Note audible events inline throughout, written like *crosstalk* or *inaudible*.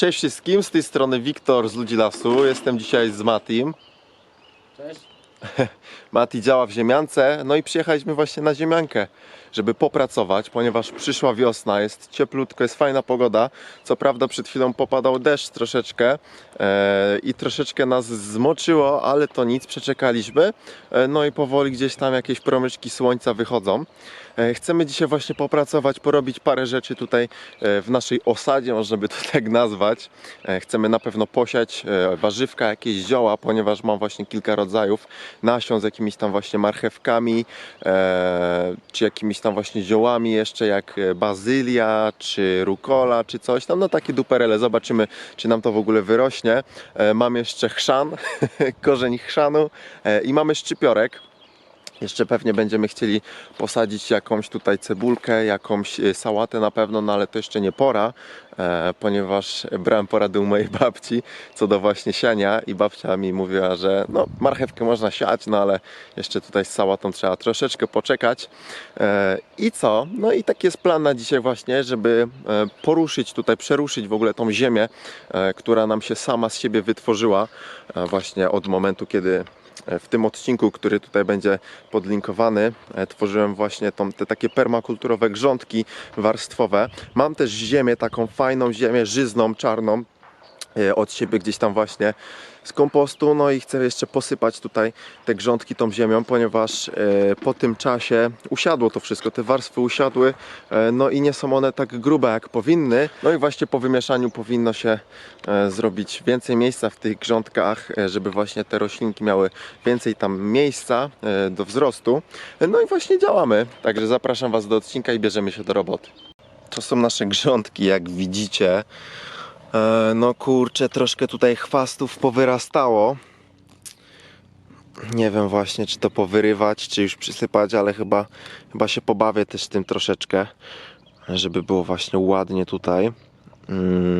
Cześć wszystkim, z tej strony Wiktor z Ludzi Lasu. Jestem dzisiaj z Matim. Cześć. *laughs* Mati działa w ziemiance, no i przyjechaliśmy właśnie na ziemiankę, żeby popracować, ponieważ przyszła wiosna, jest cieplutko, jest fajna pogoda. Co prawda przed chwilą popadał deszcz troszeczkę e, i troszeczkę nas zmoczyło, ale to nic, przeczekaliśmy. E, no i powoli gdzieś tam jakieś promyczki słońca wychodzą. E, chcemy dzisiaj właśnie popracować, porobić parę rzeczy tutaj e, w naszej osadzie, można by to *laughs* tak nazwać. E, chcemy na pewno posiać e, warzywka, jakieś zioła, ponieważ mam właśnie kilka rodzajów nasion z jakimiś tam właśnie marchewkami, e, czy jakimiś tam właśnie ziołami jeszcze jak e, bazylia, czy rukola, czy coś tam, no takie duperele, zobaczymy czy nam to w ogóle wyrośnie. E, mam jeszcze chrzan, *laughs* korzeń chrzanu e, i mamy szczypiorek. Jeszcze pewnie będziemy chcieli posadzić jakąś tutaj cebulkę, jakąś e, sałatę na pewno, no ale to jeszcze nie pora, e, ponieważ brałem porady u mojej babci co do właśnie siania i babcia mi mówiła, że no marchewkę można siać, no ale jeszcze tutaj z sałatą trzeba troszeczkę poczekać. E, I co? No i taki jest plan na dzisiaj właśnie, żeby e, poruszyć tutaj, przeruszyć w ogóle tą ziemię, która nam się sama z siebie wytworzyła właśnie od momentu, kiedy w tym odcinku, który tutaj będzie podlinkowany, e, tworzyłem właśnie tą, te takie permakulturowe grządki warstwowe. Mam też ziemię, taką fajną ziemię, żyzną, czarną, e, od siebie gdzieś tam właśnie z kompostu, no i chcę jeszcze posypać tutaj te grządki tą ziemią, ponieważ e, po tym czasie usiadło to wszystko, te warstwy usiadły, e, no i nie są one tak grube jak powinny, no i właśnie po wymieszaniu powinno się e, zrobić więcej miejsca w tych grządkach, e, żeby właśnie te roślinki miały więcej tam miejsca e, do wzrostu, no i właśnie działamy, także zapraszam Was do odcinka i bierzemy się do roboty. To są nasze grządki, jak widzicie. E, No kurczę, troszkę tutaj chwastów powyrastało. Nie wiem właśnie, czy to powyrywać, czy już przysypać, ale chyba, chyba się pobawię też tym troszeczkę, żeby było właśnie ładnie tutaj,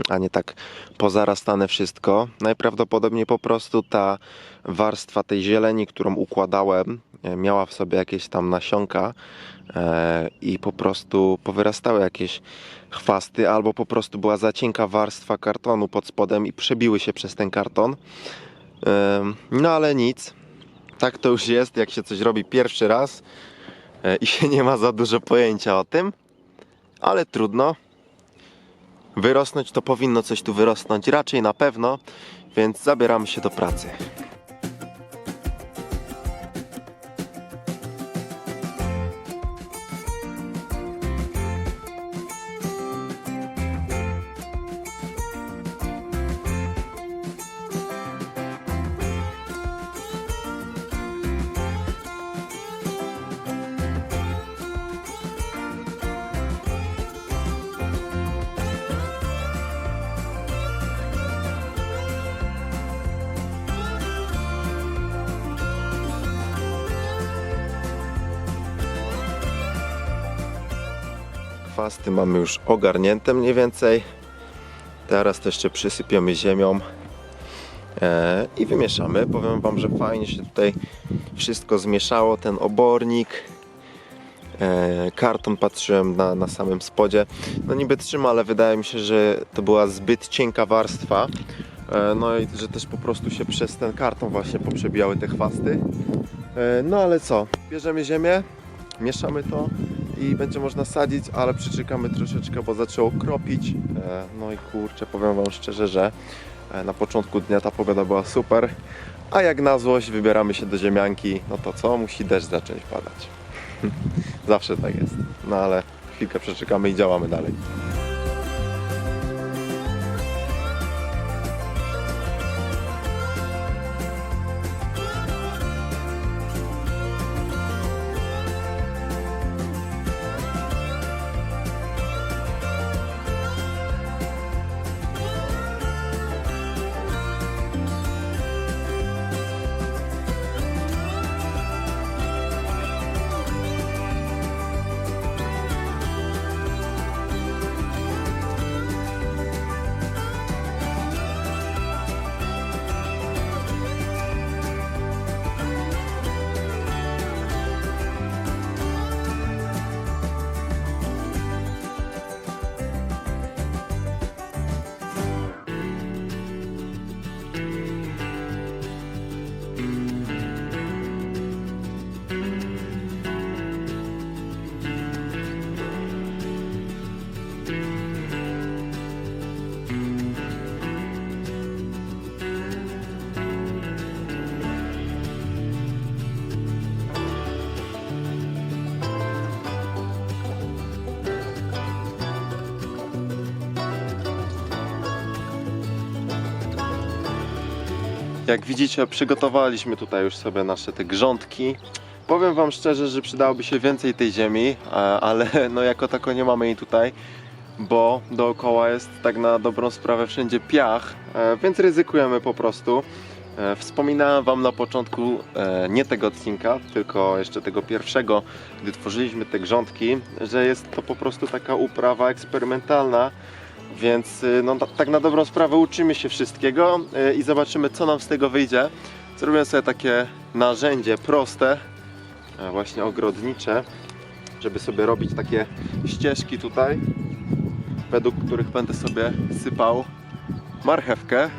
a nie tak pozarastane wszystko. Najprawdopodobniej po prostu ta warstwa tej zieleni, którą układałem, e, miała w sobie jakieś tam nasionka e, i po prostu powyrastały jakieś chwasty, albo po prostu była za cienka warstwa kartonu pod spodem i przebiły się przez ten karton. No ale nic. Tak to już jest, jak się coś robi pierwszy raz e, i się nie ma za dużo pojęcia o tym, ale trudno. Wyrosnąć to powinno coś tu wyrosnąć, raczej na pewno, więc zabieramy się do pracy. Chwasty mamy już ogarnięte mniej więcej. Teraz to jeszcze przysypiemy ziemią e, i wymieszamy. Powiem Wam, że fajnie się tutaj wszystko zmieszało. Ten obornik, e, karton patrzyłem na, na samym spodzie. No niby trzyma, ale wydaje mi się, że to była zbyt cienka warstwa. E, no i że też po prostu się przez ten karton właśnie poprzebijały te chwasty. No ale co? Bierzemy ziemię, mieszamy to i będzie można sadzić, ale przyczekamy troszeczkę, bo zaczęło kropić. E, No i kurczę, powiem Wam szczerze, że e, na początku dnia ta pogoda była super, a jak na złość wybieramy się do ziemianki, no to co? Musi deszcz zacząć padać. *laughs* Zawsze tak jest. No ale chwilkę przeczekamy i działamy dalej. Jak widzicie, przygotowaliśmy tutaj już sobie nasze te grządki. Powiem Wam szczerze, że przydałoby się więcej tej ziemi, ale *laughs* no jako tako nie mamy jej tutaj, bo dookoła jest tak na dobrą sprawę wszędzie piach, e, więc ryzykujemy po prostu. E, Wspominałem Wam na początku e, nie tego odcinka, tylko jeszcze tego pierwszego, gdy tworzyliśmy te grządki, że jest to po prostu taka uprawa eksperymentalna, więc y, no, ta- tak na dobrą sprawę uczymy się wszystkiego y, i zobaczymy co nam z tego wyjdzie. Zrobiłem sobie takie narzędzie proste, e, właśnie ogrodnicze, żeby sobie robić takie ścieżki tutaj, według których będę sobie sypał marchewkę.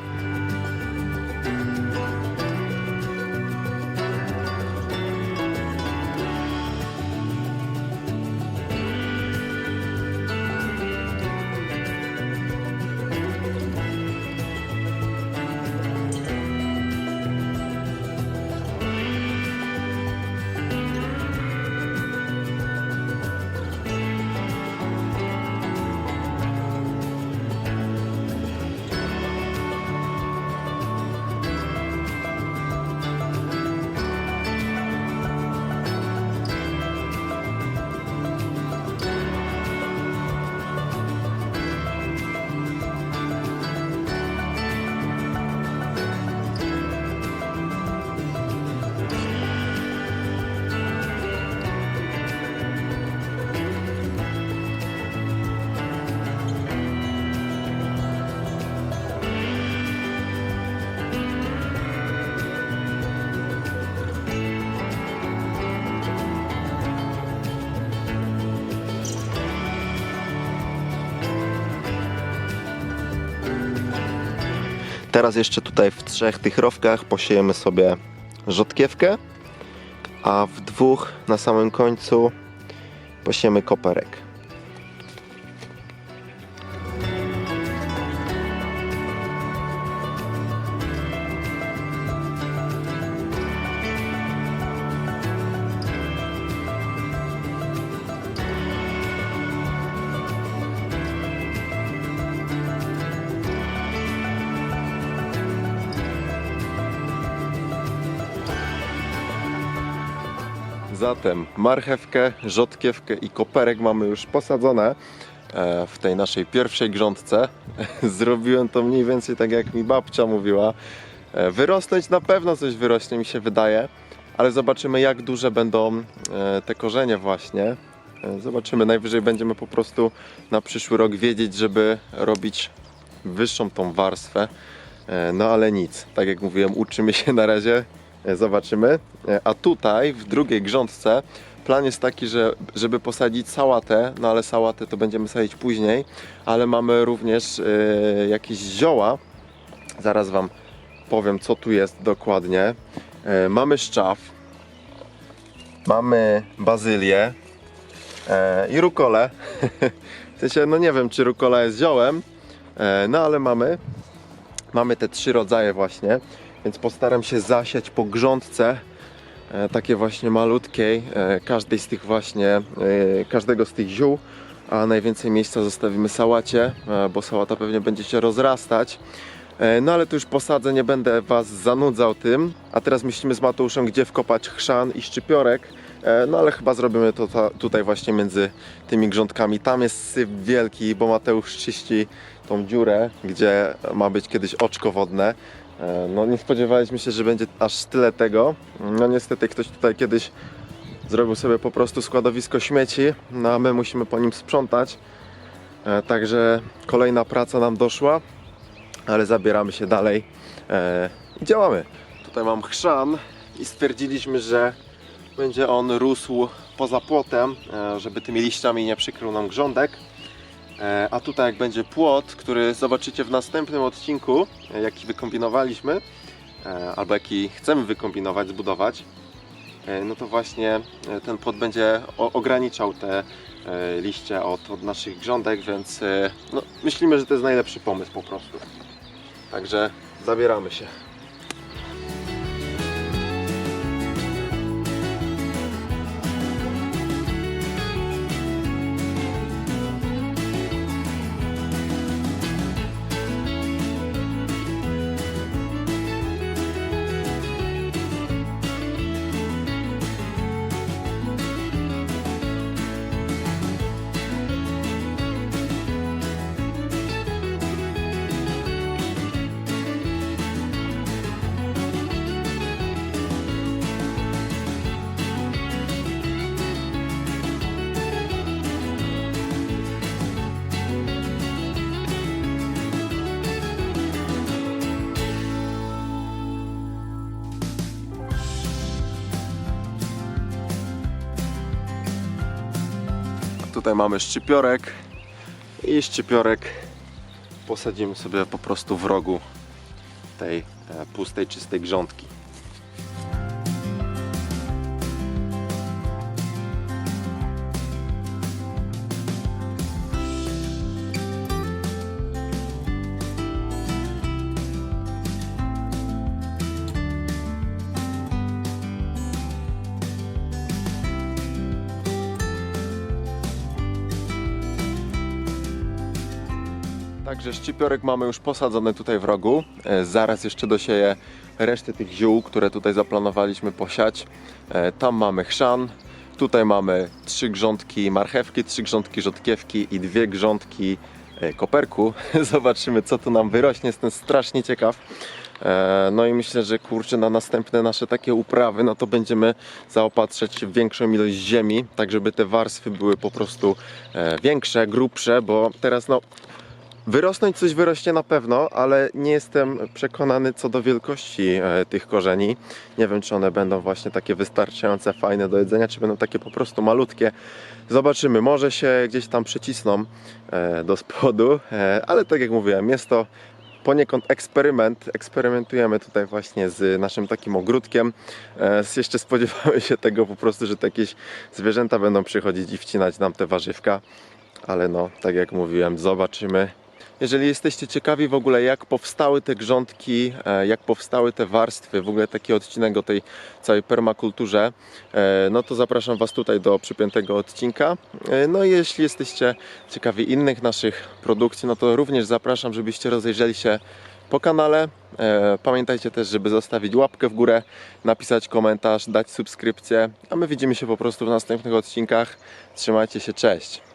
Teraz jeszcze tutaj w trzech tych rowkach posiejemy sobie rzodkiewkę, a w dwóch na samym końcu posiejemy koperek. Zatem marchewkę, rzodkiewkę i koperek mamy już posadzone e, w tej naszej pierwszej grządce. *laughs* Zrobiłem to mniej więcej tak jak mi babcia mówiła. E, Wyrosnąć na pewno coś wyrośnie mi się wydaje, ale zobaczymy jak duże będą e, te korzenie właśnie. Zobaczymy, najwyżej będziemy po prostu na przyszły rok wiedzieć, żeby robić wyższą tą warstwę. No ale nic, tak jak mówiłem, uczymy się na razie, zobaczymy. E, A tutaj w drugiej grządce plan jest taki, że żeby posadzić sałatę, no ale sałatę to będziemy sadzić później, ale mamy również e, jakieś zioła. Zaraz Wam powiem, co tu jest dokładnie. E, Mamy szczaw, mamy bazylię e, i rukolę. *laughs* W sensie, no nie wiem, czy rukola jest ziołem, e, no ale mamy. Mamy te trzy rodzaje właśnie, więc postaram się zasiać po grządce e, takie właśnie malutkiej, e, każdej z tych właśnie, e, każdego z tych ziół, a najwięcej miejsca zostawimy sałacie, bo sałata pewnie będzie się rozrastać. No ale tu już posadzę, nie będę Was zanudzał tym. A teraz myślimy z Mateuszem, gdzie wkopać chrzan i szczypiorek. No ale chyba zrobimy to ta, tutaj właśnie między tymi grządkami. Tam jest syp wielki, bo Mateusz czyści tą dziurę, gdzie ma być kiedyś oczko wodne. E, No nie spodziewaliśmy się, że będzie aż tyle tego. No niestety ktoś tutaj kiedyś zrobił sobie po prostu składowisko śmieci, no a my musimy po nim sprzątać. E, Także kolejna praca nam doszła, ale zabieramy się dalej e, i działamy. Tutaj mam chrzan i stwierdziliśmy, że będzie on rósł poza płotem, żeby tymi liściami nie przykrył nam grządek. E, A tutaj jak będzie płot, który zobaczycie w następnym odcinku, e, jaki wykombinowaliśmy, e, albo jaki chcemy wykombinować, zbudować, no to właśnie ten płot będzie ograniczał te liście od, od naszych grządek, więc no, myślimy, że to jest najlepszy pomysł po prostu. Także zabieramy się. Tutaj mamy szczypiorek i szczypiorek posadzimy sobie po prostu w rogu tej e, pustej, czystej grządki. Także szczypiorek mamy już posadzony tutaj w rogu. E, Zaraz jeszcze dosieję resztę tych ziół, które tutaj zaplanowaliśmy posiać. E, Tam mamy chrzan, tutaj mamy trzy grządki marchewki, trzy grządki rzodkiewki i dwie grządki e, koperku. *laughs* Zobaczymy co tu nam wyrośnie, jestem strasznie ciekaw. No i myślę, że kurczę na następne nasze takie uprawy, no to będziemy zaopatrzać większą ilość ziemi, tak żeby te warstwy były po prostu większe, grubsze, bo teraz no Wyrosnąć coś wyrośnie na pewno, ale nie jestem przekonany co do wielkości e, tych korzeni. Nie wiem, czy one będą właśnie takie wystarczające, fajne do jedzenia, czy będą takie po prostu malutkie. Zobaczymy, może się gdzieś tam przycisną e, do spodu, e, ale tak jak mówiłem, jest to poniekąd eksperyment. Eksperymentujemy tutaj właśnie z naszym takim ogródkiem. E, Jeszcze spodziewamy się tego po prostu, że to jakieś zwierzęta będą przychodzić i wcinać nam te warzywka. Ale no, tak jak mówiłem, zobaczymy. Jeżeli jesteście ciekawi w ogóle jak powstały te grządki, e, jak powstały te warstwy, w ogóle taki odcinek o tej całej permakulturze, e, no to zapraszam Was tutaj do przypiętego odcinka. E, No i jeśli jesteście ciekawi innych naszych produkcji, no to również zapraszam, żebyście rozejrzeli się po kanale. Pamiętajcie też, żeby zostawić łapkę w górę, napisać komentarz, dać subskrypcję, a my widzimy się po prostu w następnych odcinkach. Trzymajcie się, cześć!